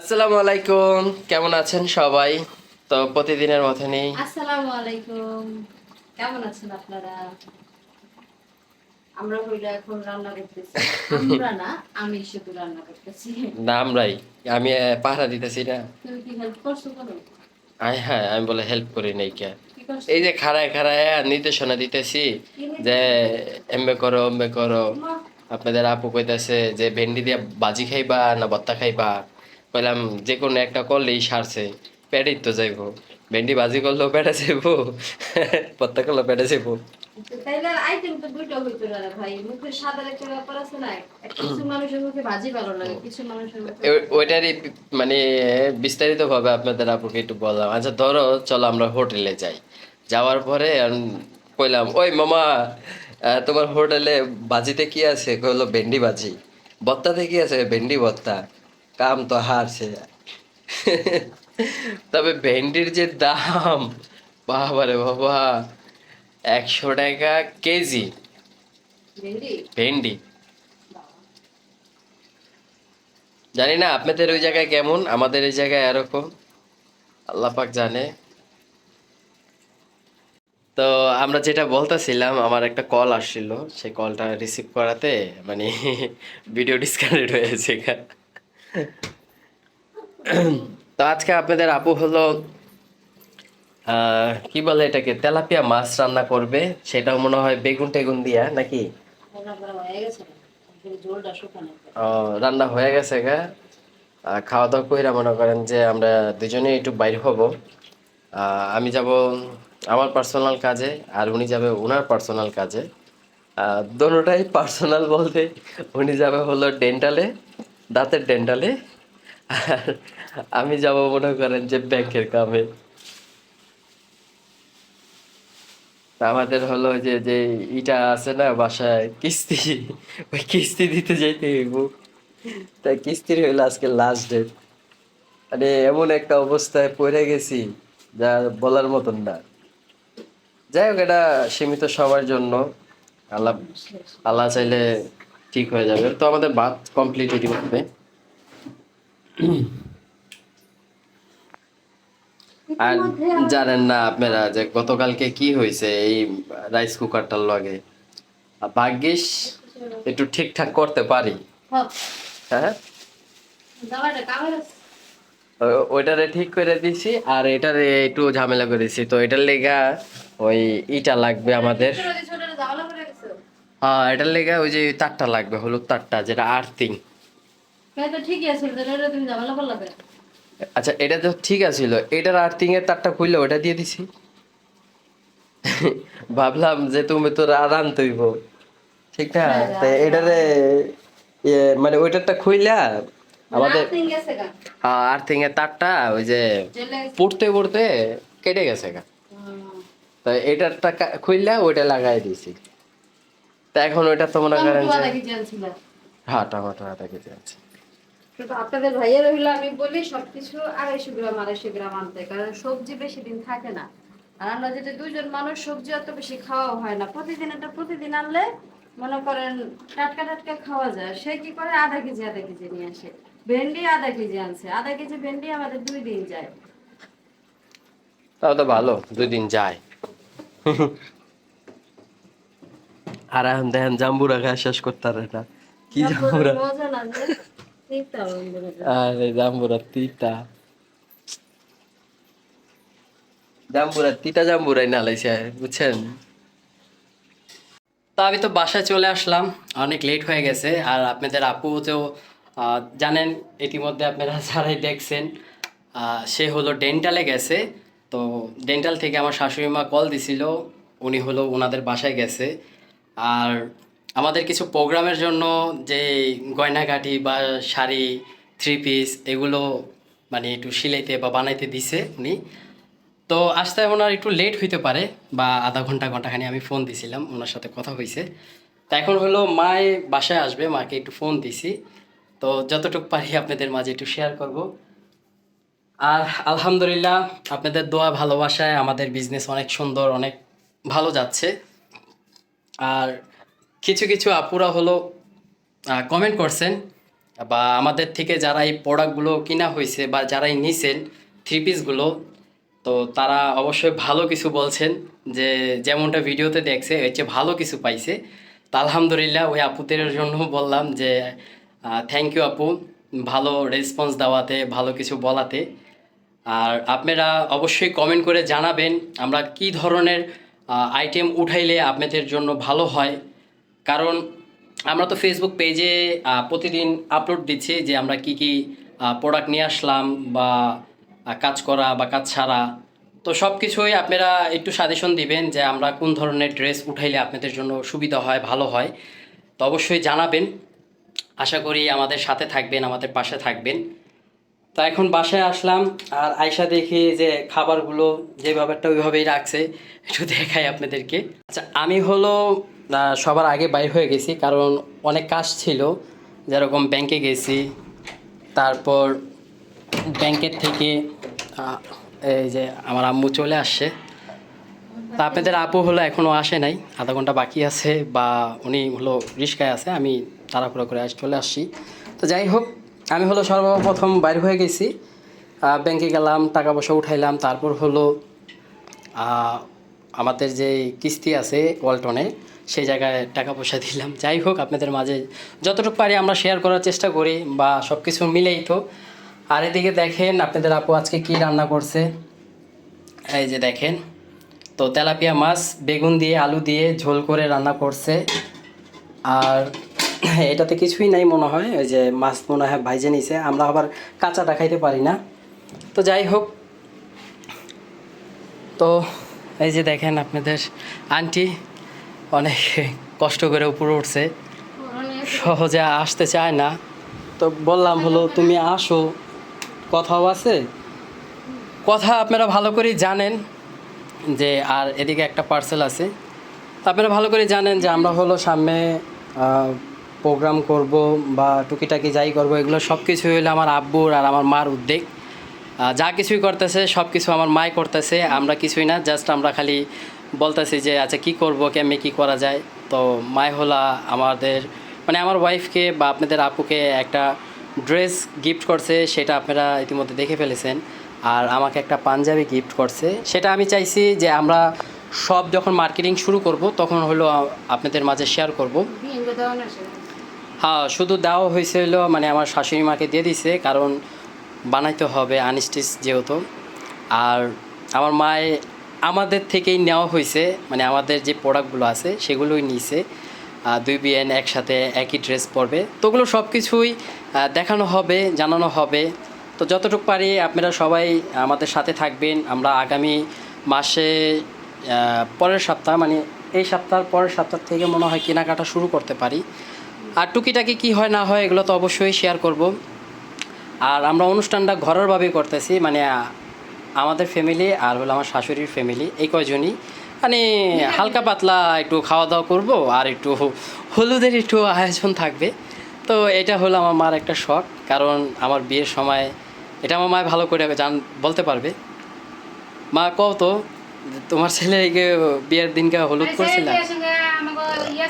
আসসালামু আলাইকুম। কেমন আছেন সবাই? তো প্রতিদিনের মতনই আসসালামু আলাইকুম। কেমন আছেন আপনারা? আমরা হইল এখন রান্না করতেছি। আমরা না আমি শুধু রান্না করতেছি। না আমরাই। আমি পাহারা দিতেছি না। তুমি কি হেল্প করছ করো আয় হ্যাঁ আমি বলে হেল্প করি নাই কে। কি এই যে খাড়ায় খাড়ায় নির্দেশনা দিতেছি যে এমবে করো এমবে করো। আপনাদের আপু কইতাছে যে ভেন্ডি দিয়ে বাজি খাইবা না ভত্তা খাইবা? কইলাম যে কোনো একটা করলেই সারছে পেটেই তো যাইবো। ভেন্ডি বাজি করলেও পেটে যাইবো ভত্তা করলেও পেটে যাইবো। ভাজি ওইটারই মানে বিস্তারিত ভাবে আপনাদের আপুকে একটু বললাম। আচ্ছা ধরো চলো আমরা হোটেলে যাই। যাওয়ার পরে কইলাম ওই মামা তোমার হোটেলে বাজিতে কি আছে? কইলো ভেন্ডি বাজি বত্তাতে কি আছে? ভেন্ডি বত্তা। কাম তো হারছে। তবে ভেন্ডির যে দাম বাবারে বাবা একশো টাকা কেজি। ভেন্ডি। জানি না আপনাদের ওই জায়গায় কেমন? আমাদের এই জায়গায় এরকম। আল্লাহ পাক জানে। তো আমরা যেটা বলতেছিলাম আমার একটা কল আসছিল সেই কলটা রিসিভ করাতে মানে ভিডিও ডিসকানেক্ট হয়েছে। তো আজকে আপনাদের আপু হলো কি বলে এটাকে তেলাপিয়া মাছ রান্না করবে সেটাও মনে হয় বেগুন টেগুন দিয়া নাকি? রান্না হয়ে গেছে হয়ে গা। আর খাওয়া দাওয়া কইরা মনে করেন যে আমরা দুজনেই একটু বাইর হব। আমি যাব আমার পার্সোনাল কাজে আর উনি যাবে ওনার পার্সোনাল কাজে। দোনোটাই পার্সোনাল বলতে উনি যাবে হলো ডেন্টালে দাঁতের ডেন্টালে। আর আমি যাব মনে করেন যে ব্যাংকের কামে। আমাদের হলো যে যে ইটা আছে না বাসায়, কিস্তি, ওই কিস্তি দিতে যাইতে হইব। তাই কিস্তির হইল আজকে লাস্ট ডেট মানে এমন একটা অবস্থায় পড়ে গেছি, যা বলার মতন না। যাই হোক, এটা সীমিত সবার জন্য। আল্লাহ আল্লাহ চাইলে ঠিক হয়ে যাবে। তো আমাদের বাদ কমপ্লিট ইতিমধ্যে আর জানেন না আপনারা যে গতকালকে কি হয়েছে এই রাইস কুকারটার লগে? ভাগ্যিস একটু ঠিকঠাক করতে পারি। হ্যাঁ। হ্যাঁ? ওইটারে ঠিক করে দিছি আর এটারে একটু ঝামেলা করেছি তো এটার লেগা ওই ইটা লাগবে আমাদের ছোট ছোট জামালা করে গেছে হ্যাঁ এটার লেগে ওই যে তারটা লাগবে হলুদ তারটা যেটা আর্থিং। হ্যাঁ? আচ্ছা এটা তো ঠিক আছিল এটার আর্থিং এর তারটা খুললে ওটা দিয়ে দিছি। ভাবলাম যে তুমি তো রান তৈব ঠিক না? তাই এটারে ইয়ে, মানে ওইটারটা খুইলা আমাদের। হ্যাঁ আর্থিং এর তারটা ওই যে পড়তে পড়তে কেটে গেছে গা। তো এটারটা খুললা ওইটা লাগাই দিছি। তা এখন ওইটা তো মনে করেন যে। হ্যাঁ টমেটো আধা কেজি আছে কিন্তু আপনাদের ভাইয়ের হইল আমি বলি সবকিছু আড়াইশো গ্রাম আড়াইশো গ্রাম আনতে কারণ সবজি বেশি দিন থাকে না। আর আমরা দুইজন মানুষ সবজি অত বেশি খাওয়া হয় না। প্রতিদিন এটা প্রতিদিন আনলে মনে করেন টাটকা টাটকা খাওয়া যায়। সে কি করে? আধা কেজি আধা কেজি নিয়ে আসে। ভেন্ডি আধা কেজি আনছে। আধা কেজি ভেন্ডি আমাদের দুই দিন যায়। তাও তো ভালো দুই দিন যায়। আর এখন দেখেন জাম্বুরা খাওয়া শেষ করতে পারে না। কি জাম্বুরা। আরে জাম্বুরা তিতা। জাম্বুরা তিতা জাম্বুরাই না লাইছে বুঝছেন? তো আমি তো বাসায় চলে আসলাম অনেক লেট হয়ে গেছে আর আপনাদের আপু তো জানেন ইতিমধ্যে আপনারা যারাই দেখছেন আহ, সে হলো ডেন্টালে গেছে তো ডেন্টাল থেকে আমার শাশুড়ি মা কল দিছিল উনি হলো ওনাদের বাসায় গেছে আর আমাদের কিছু প্রোগ্রামের জন্য যে গয়নাগাটি বা শাড়ি থ্রি পিস এগুলো মানে একটু সিলাইতে বা বানাইতে দিছে উনি। তো আসতে ওনার একটু লেট হইতে পারে বা আধা ঘণ্টা, ঘন্টাখানি আমি ফোন দিছিলাম, ওনার সাথে কথা হয়েছে তো এখন হলো মায়ে বাসায় আসবে, মাকে একটু ফোন দিছি। তো যতটুকু পারি আপনাদের মাঝে একটু শেয়ার করব। আর আলহামদুলিল্লাহ, আপনাদের দোয়া ভালোবাসায় আমাদের বিজনেস অনেক সুন্দর, অনেক ভালো যাচ্ছে। আর কিছু কিছু আপুরা হলো কমেন্ট করছেন বা আমাদের থেকে যারা এই প্রোডাক্টগুলো কিনা হয়েছে বা যারাই নিছেন থ্রি পিসগুলো তো তারা অবশ্যই ভালো কিছু বলছেন যে যেমনটা ভিডিওতে দেখছে, এর চেয়ে ভালো কিছু পাইছে। তা আলহামদুলিল্লাহ ওই আপুদের জন্য বললাম যে থ্যাংক ইউ আপু, ভালো রেসপন্স দেওয়াতে, ভালো কিছু বলাতে। আর আপনারা অবশ্যই কমেন্ট করে জানাবেন আমরা কি ধরনের আইটেম উঠাইলে আপনাদের জন্য ভালো হয়। কারণ আমরা তো ফেসবুক পেজে প্রতিদিন আপলোড দিচ্ছি যে আমরা কি কি প্রোডাক্ট নিয়ে আসলাম বা কাজ করা বা কাজ ছাড়া। তো সব কিছুই আপনারা একটু সাজেশন দিবেন যে আমরা কোন ধরনের ড্রেস উঠাইলে আপনাদের জন্য সুবিধা হয়, ভালো হয়। তো অবশ্যই জানাবেন। আশা করি আমাদের সাথে থাকবেন, আমাদের পাশে থাকবেন। তা এখন বাসায় আসলাম আর আয়সা দেখি যে খাবারগুলো যে ব্যাপারটা ওইভাবেই রাখছে, একটু দেখাই আপনাদেরকে। আচ্ছা আমি হলো সবার আগে বাইর হয়ে গেছি, কারণ অনেক কাজ ছিল। যেরকম ব্যাংকে গেছি, তারপর ব্যাংকের থেকে এই যে আমার আম্মু চলে আসছে। তা আপনাদের আপু হলো এখনও আসে নাই, আধা ঘণ্টা বাকি আছে, বা উনি হলো রিস্কায় আছে, আমি তাড়াহুড়ো করে আস চলে আসছি। তো যাই হোক আমি হলো সর্বপ্রথম বাইর হয়ে গেছি ব্যাংকে গেলাম, টাকা পয়সা উঠাইলাম, তারপর হলো আমাদের যে কিস্তি আছে ওয়ালটনে, সেই জায়গায় টাকা পয়সা দিলাম। যাই হোক, আপনাদের মাঝে যতটুকু পারি আমরা শেয়ার করার চেষ্টা করি বা সব কিছু মিলেই তো। আর এদিকে দেখেন, আপনাদের আপু আজকে কি রান্না করছে? এই যে দেখেন, তো তেলাপিয়া মাছ, বেগুন দিয়ে, আলু দিয়ে ঝোল করে রান্না করছে। আর এটাতে কিছুই নাই মনে হয়, ওই যে মাছ মনে হয় ভাইজে নিছে, আমরা আবার কাঁচাটা খাইতে পারি না। তো যাই হোক, তো এই যে দেখেন আপনাদের আন্টি অনেক কষ্ট করে উপরে উঠছে, সহজে আসতে চায় না। তো বললাম হলো, তুমি আসো, কথাও আছে। কথা আপনারা ভালো করেই জানেন যে, আর এদিকে একটা পার্সেল আছে। আপনারা ভালো করে জানেন যে, আমরা হলো সামনে প্রোগ্রাম করব বা টুকিটাকি যাই করব, এগুলো সব কিছু হলো আমার আব্বুর আর আমার মার উদ্যোগ যা কিছুই করতেছে সব কিছু আমার মাই করতেছে, আমরা কিছুই না জাস্ট আমরা খালি বলতেছি যে আচ্ছা কি করব কেমনি কি করা যায়? তো মাই হলা আমাদের মানে আমার ওয়াইফকে বা আপনাদের আপুকে একটা ড্রেস গিফট করছে, সেটা আপনারা ইতিমধ্যে দেখে ফেলেছেন। আর আমাকে একটা পাঞ্জাবি গিফট করছে। সেটা আমি চাইছি যে, আমরা সব যখন মার্কেটিং শুরু করব, তখন হলো আপনাদের মাঝে শেয়ার করব। হ্যাঁ শুধু দেওয়া হয়েছিল মানে আমার শাশুড়ি মাকে দিয়ে দিছে, কারণ বানাইতে হবে আনস্টিচ যেহেতু। আর আমার মায়ে আমাদের থেকেই নেওয়া হয়েছে মানে আমাদের যে প্রোডাক্টগুলো আছে, সেগুলোই নিছে। দুই বিয়েন একসাথে একই ড্রেস পরবে। তো ওগুলো সব কিছুই দেখানো হবে, জানানো হবে। তো যতটুকু পারি আপনারা সবাই আমাদের সাথে থাকবেন। আমরা আগামী মাসে পরের সপ্তাহ মানে এই সপ্তাহ, পরের সপ্তাহ থেকে মনে হয় কেনাকাটা শুরু করতে পারি। আর টুকিটাকি কি হয় না হয় এগুলো তো অবশ্যই শেয়ার করব। আর আমরা অনুষ্ঠানটা ঘরোরভাবেই করতেছি মানে আমাদের ফ্যামিলি আর হলো আমার শাশুড়ির ফ্যামিলি এই কয়জনই। মানে হালকা পাতলা একটু খাওয়া দাওয়া করব আর একটু হলুদের একটু আয়োজন থাকবে। তো এটা হলো আমার মার একটা শখ কারণ আমার বিয়ের সময় এটা আমার মায় ভালো করে জান বলতে পারবে। মা কও তো তোমার ছেলেকে বিয়ের দিনকে হলুদ করছিলাম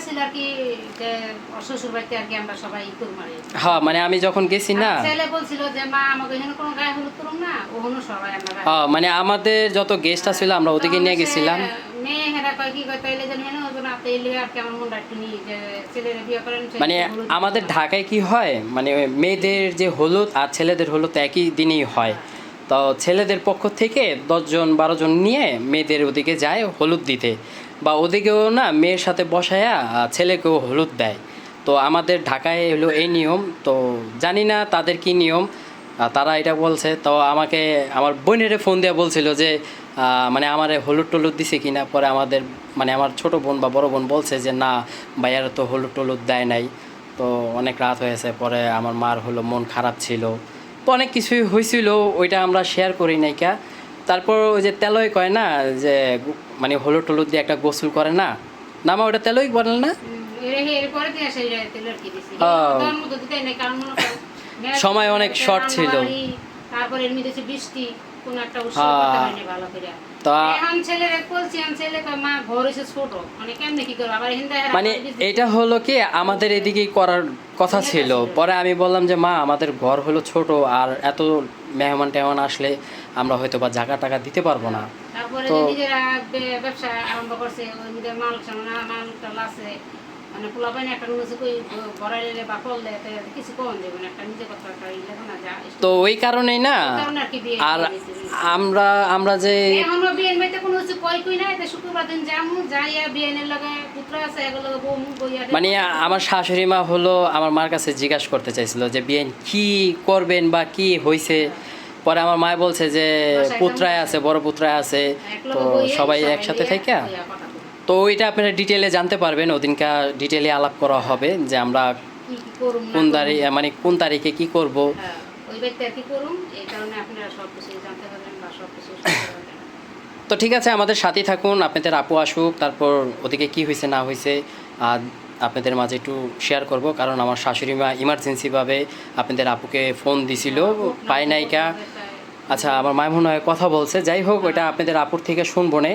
ছেলের বিয়ের সঙ্গে আমাকে ছিল আর কি যে শ্বশুর বাড়িতে আর কি আমরা সবাই ই করব হ্যাঁ মানে আমি যখন গেছি না ছেলে বলছিল যে মা আমাকে এখানে কোনো গায়ে হলুদ করুন না ওখানে সবাই আমরা হ্যাঁ মানে আমাদের যত গেস্ট ছিল আমরা ওদিকে নিয়ে গেছিলাম। মেয়ে হেরা কয় কি কয় তাইলে যেন হেন হইব না তাইলে আর কেমন মন রাখতে নি যে ছেলের বিয়ে করেন মানে আমাদের ঢাকায় কি হয় মানে মেয়েদের যে হলুদ আর ছেলেদের হলুদ একই দিনেই হয়। তো ছেলেদের পক্ষ থেকে দশজন বারো জন নিয়ে মেয়েদের ওদিকে যায় হলুদ দিতে। বা ওদিকেও না মেয়ের সাথে বসায়া ছেলেকেও হলুদ দেয়। তো আমাদের ঢাকায় হলো এই নিয়ম। তো জানি না তাদের কি নিয়ম তারা এটা বলছে। তো আমাকে, আমার বোনেরে ফোন দিয়ে বলছিল যে মানে আমার হলুদ টলুদ দিছে কিনা? পরে আমাদের মানে আমার ছোট বোন বা বড় বোন বলছে যে, না, ভাইয়ারা তো হলুদ টলুদ দেয় নাই। তো অনেক রাত হয়েছে। পরে আমার মার হলো মন খারাপ ছিল। তো অনেক কিছুই হয়েছিল ওইটা আমরা শেয়ার করি নাই কা। তারপর ওই যে তেলই কয় না যে মানে হলুদ টলুদ দিয়ে একটা গোসল করে না? না মা ওটা তেলই বলেন না? সময় অনেক শর্ট ছিল। রান্নাবাড়ি, তারপরে এমনি দিয়েছে বৃষ্টি কোনো একটা উৎসব হ্যাঁ। করতে ভালো করে মানে মানে এটা হলো কি আমাদের এদিকেই করার কথা ছিল। পরে আমি বললাম যে মা আমাদের ঘর হলো ছোট আর এত মেহমান টেহমান আসলে আমরা হয়তো বা জায়গা টাকা দিতে পারব না। তো- নিজেরা ব্যবসা আরম্ভ করছে নিজের মাল মাল আছে মানে একটা বা করলে তো কিছু কম দেবে না একটা নিজে কথা একটা না তো ওই কারণেই না আর। আমরা আমরা যে আমরা বিয়ের মেয়েতে কোনো কিছু কই কই না এটা শুক্রবার দিন যামু যাইয়া বিয়েনের লগে পুত্র আছে এগুলো বউ বইয়া মানে আমার শাশুড়ি মা হলো আমার মার কাছে জিজ্ঞাসা করতে চাইছিল যে বিয়ে কি করবেন বা কি হয়েছে পরে আমার মা বলছে যে পুত্রায় আছে বড় পুত্রায় আছে তো সবাই একসাথে থেকে তো ওইটা আপনারা ডিটেলে জানতে পারবেন ওদিনকা ডিটেলে আলাপ করা হবে যে আমরা কোন। তারিখ মানে কোন তারিখে কি করব। হ্যাঁ, তো ঠিক আছে আমাদের সাথেই থাকুন আপনাদের আপু আসুক তারপর ওদিকে কি হয়েছে না হয়েছে আর আপনাদের মাঝে একটু শেয়ার করব। কারণ আমার শাশুড়ি মা ইমার্জেন্সিভাবে আপনাদের আপুকে ফোন দিছিল পায় নাইকা আচ্ছা আমার মায় মনে হয় কথা বলছে। যাই হোক ওটা আপনাদের আপুর থেকে শুনব নে।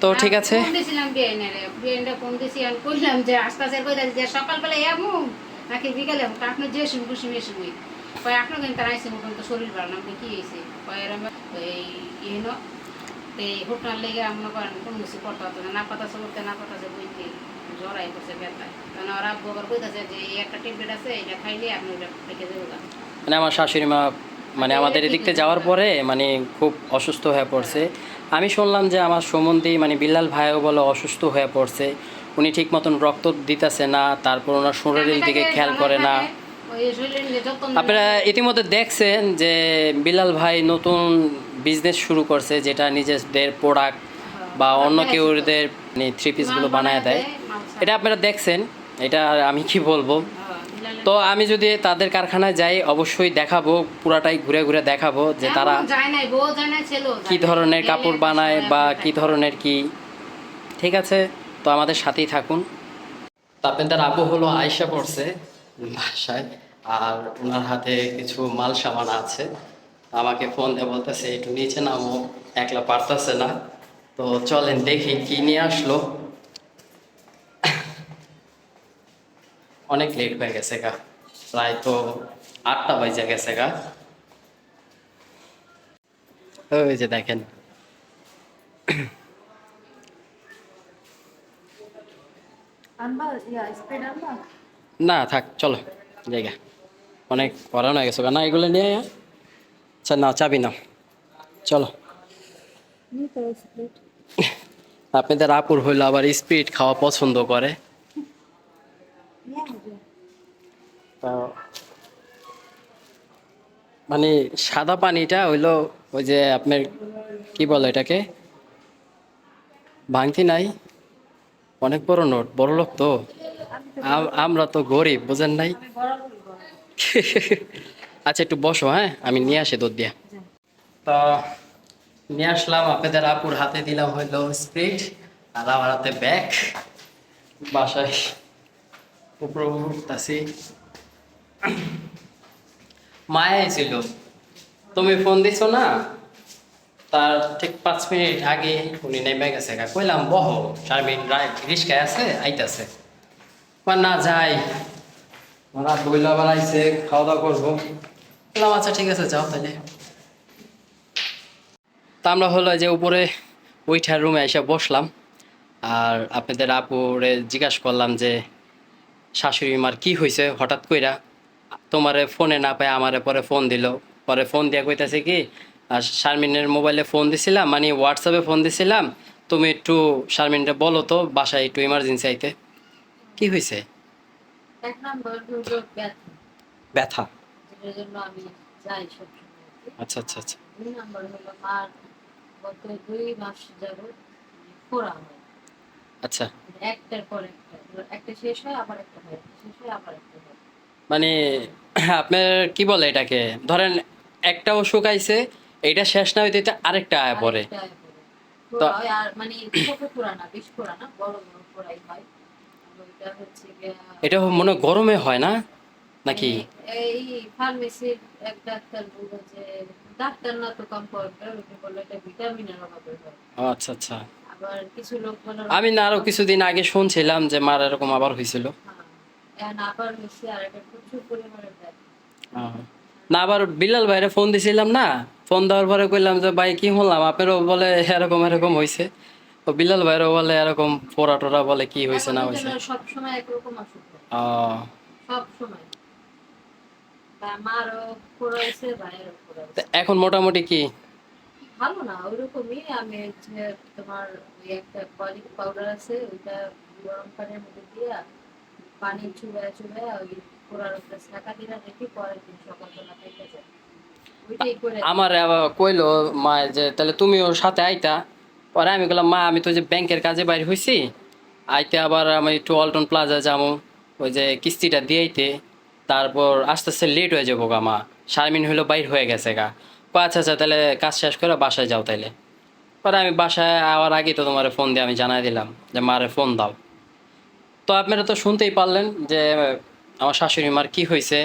তো ঠিক আছে। যে নাকি বিকালে শুন শুনি আপনার কিন্তু শরীর ভালো না। কি হয়েছে এই এই হোটেল লেগে আমরা করেন কোন কিছু করতে হতো না। পাতা চলতে না পাতা যে বইতে। জ্বর আই করছে ব্যথায়। কারণ ওরা আব্বু আবার কইতাছে যে এই একটা ট্যাবলেট আছে এটা খাইলে আপনি ওটা থেকে দেবো মানে আমার শাশুড়ি মা মানে আমাদের এদিক থেকে যাওয়ার পরে মানে খুব অসুস্থ হয়ে পড়ছে। আমি শুনলাম যে আমার সম্বন্ধে মানে বিল্লাল ভাইও বলে অসুস্থ হয়ে পড়ছে। উনি ঠিক মতন রক্ত দিতেছে না তারপর ওনার শরীরের দিকে খেয়াল করে না। নেয়। আপনারা ইতিমধ্যে দেখছেন যে বিলাল ভাই নতুন বিজনেস শুরু করছে যেটা নিজেদের প্রোডাক্ট বা অন্য কেউদের থ্রি পিসগুলো বানায় দেয়। এটা আপনারা দেখছেন এটা আমি কি বলব? হ্যাঁ, তো আমি যদি তাদের কারখানায় যাই অবশ্যই দেখাবো পুরাটাই ঘুরে ঘুরে দেখাবো যে তারা ছেলেও যায় কি ধরনের কাপড় বানায় বা কি ধরনের কি? ঠিক আছে তো আমাদের সাথেই থাকুন। তারপরে আপনাদের আপু হলো আয়সা পড়ছে বাসায় আর ওনার হাতে কিছু মাল সামান আছে। আমাকে ফোন দিয়ে বলতেছে একটু নিচে নামো একলা পারতেছে না। তো চলেন দেখি কি নিয়ে আসলো। অনেক লেট হয়ে গেছে গা। প্রায় তো আটটা বাজে গেছে গা। ওই যে দেখেন। না থাক চলো জায়গা। অনেক করানো হয়ে গেছে না এগুলো নিয়ে। আচ্ছা না, চাবি না চলো। আপনাদের আপুর হইল আবার স্পিড খাওয়া পছন্দ করে। মানে সাদা পানিটা হইল ওই যে আপনার কি বলে এটাকে? ভাঙতি নাই। অনেক বড় নোট, বড় লোক তো। আমরা তো গরিব, বুঝেন নাই? আচ্ছা একটু বসো হ্যাঁ? আমি নিয়ে আসি দুধ দিয়া। তো নিয়ে আসলাম আপনাদের আপুর হাতে দিলাম হইল স্প্রিট আর আমার হাতে ব্যাগ। বাসায় উপরে উঠতেছি। মায়া ছিল তুমি ফোন দিছো না? তার ঠিক পাঁচ মিনিট আগে উনি নেমে গেছে। কইলাম, বহ, শারমিন রিস্কায় আছে, আইতাছে। না, যাই। রাত বইলা আইসে খাওয়া দাওয়া করব। বললাম আচ্ছা ঠিক আছে যাও তাহলে। তা আমরা হলো যে উপরে ওইটার রুমে এসে বসলাম। আর আপনাদের আপুরে জিজ্ঞাসা করলাম যে শাশুড়ি মার কি হয়েছে হঠাৎ কইরা? তোমারে ফোনে না পাই আমারে পরে ফোন দিল। পরে ফোন দিয়া কইতাছে কি আর শারমিনের মোবাইলে ফোন দিছিলাম মানে হোয়াটসঅ্যাপে ফোন দিছিলাম। তুমি একটু শারমিনরে বলো তো বাসায় একটু ইমার্জেন্সি আইতে। কি হয়েছে ব্যথা? জন্য আমি যাই সবসময়। আচ্ছা আচ্ছা আচ্ছা। দুই নম্বর হলো মার গত দুই মাস যাবত মানে ফোড়া হয়। আচ্ছা। মানে একটার পর একটা একটা শেষ হয় আবার একটা হয় শেষ হয় আবার একটা হয়। মানে আপনার কি বলে এটাকে? ধরেন একটা অসুখ আইছে এইটা শেষ না হইতে হইতে আরেকটা আয় পরে পড়ে। মানে ছোট ফোড়া না বেশ ফোড়া না বড় বড় ফোড়াই হয়। আর হচ্ছে এটা মনে গরমে হয় না? নাকি? এই ফার্মেসির এক ডাক্তার বলল যে ডাক্তার না তো কম্পাউন্ডার উনি বলল এটা ভিটামিনের অভাবে হয়। আচ্ছা আচ্ছা। আবার কিছু লোক বলে আমি না আরও কিছুদিন আগে শুনছিলাম যে মার এরকম আবার হয়েছিল। হ্যাঁ, আবার হচ্ছে আর এটা প্রচুর পরিমাণে না আবার বিলাল ভাইরে ফোন দিছিলাম না? ফোন দেওয়ার পরে কইলাম যে ভাই কি হলাম আপনারও বলে এরকম এরকম হয়েছে তো বিলাল ভাইরও বলে এরকম পোড়া টোরা বলে কি হয়েছে না হয়েছে সব সময় একরকম অসুখ। সব সময় এখন মোটামুটি কি? ভালো না ওইরকমই আমি তোমার ওই একটা কলিক পাউডার আছে ওইটা গরম পানির মধ্যে দিয়া পানি চুবায় চুবায় ওই পোড়ার উপরে ছাকা রেখে পরের দিন সকালবেলা পেটে যায়। আমার কইলো মা যে তাহলে তুমিও সাথে আইতা। পরে আমি বললাম মা আমি তো যে ব্যাংকের কাজে বাইরে হয়েছি আইতে আবার আমি একটু অল্টন প্লাজা যাব ওই যে কিস্তিটা দিয়েইতে তারপর আস্তে আস্তে লেট হয়ে যাব গা মা। শারমিন হইল বাইর হয়ে গেছে গা। আচ্ছা আচ্ছা তাহলে কাজ শেষ করে বাসায় যাও তাইলে। পরে আমি বাসায় আওয়ার আগে তো তোমার ফোন দিয়ে আমি জানাই দিলাম যে মারে ফোন দাও। তো আপনারা তো শুনতেই পারলেন যে আমার শাশুড়ি মার কি হয়েছে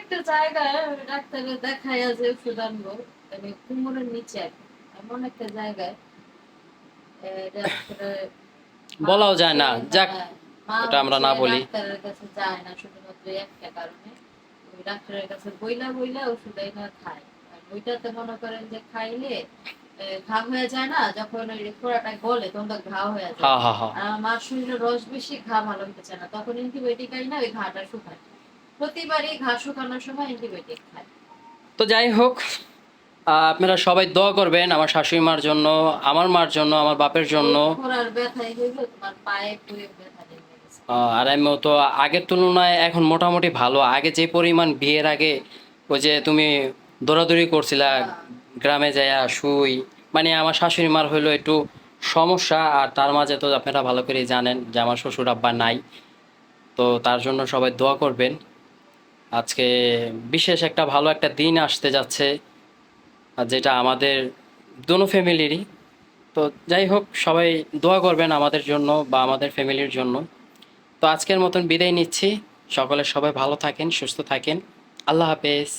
একটা জায়গায় ডাক্তারে দেখাইয়া যে ওষুধ আনব মানে কুমোরের নিচে। এমন একটা জায়গায় বলাও যায় না। যাক এটা আমরা না বলি। ডাক্তারের কাছে যায় না শুধুমাত্র একটা কারণে। ওই ডাক্তারের কাছে বইলা বইলা ওষুধ না খায়। আর ওইটাতে মনে করেন যে খাইলে ঘা হয়ে যায় না যখন ওই ফোড়াটা গলে তখন তো ঘা হয়ে যায়। আর মার শরীরে রস বেশি ঘা ভালো হতে চায় না। তখন অ্যান্টিবায়োটিক খাই না ওই ঘাটা শুকায়। প্রতিবারই ঘা শুকানোর সময় অ্যান্টিবায়োটিক খায়। তো যাই হোক আপনারা সবাই দোয়া করবেন আমার শাশুড়ি মার জন্য আমার মার জন্য আমার বাপের জন্য। আর আমিও তো আগের তুলনায় এখন মোটামুটি ভালো। আগে যে পরিমাণ বিয়ের আগে ওই যে তুমি দৌড়াদৌড়ি করছিলা, গ্রামে যাইয়া শুই মানে আমার শাশুড়ি মার হইল একটু সমস্যা, আর তার মাঝে তো আপনারা ভালো করেই জানেন যে আমার শ্বশুর আব্বা নাই। তো তার জন্য সবাই দোয়া করবেন। আজকে বিশেষ একটা ভালো একটা দিন আসতে যাচ্ছে, আর যেটা আমাদের দোনো ফ্যামিলিরই তো যাই হোক, সবাই দোয়া করবেন আমাদের জন্য বা আমাদের ফ্যামিলির জন্য। তো আজকের মতন বিদায় নিচ্ছি। সকলে সবাই ভালো থাকেন সুস্থ থাকেন। আল্লাহ হাফেজ।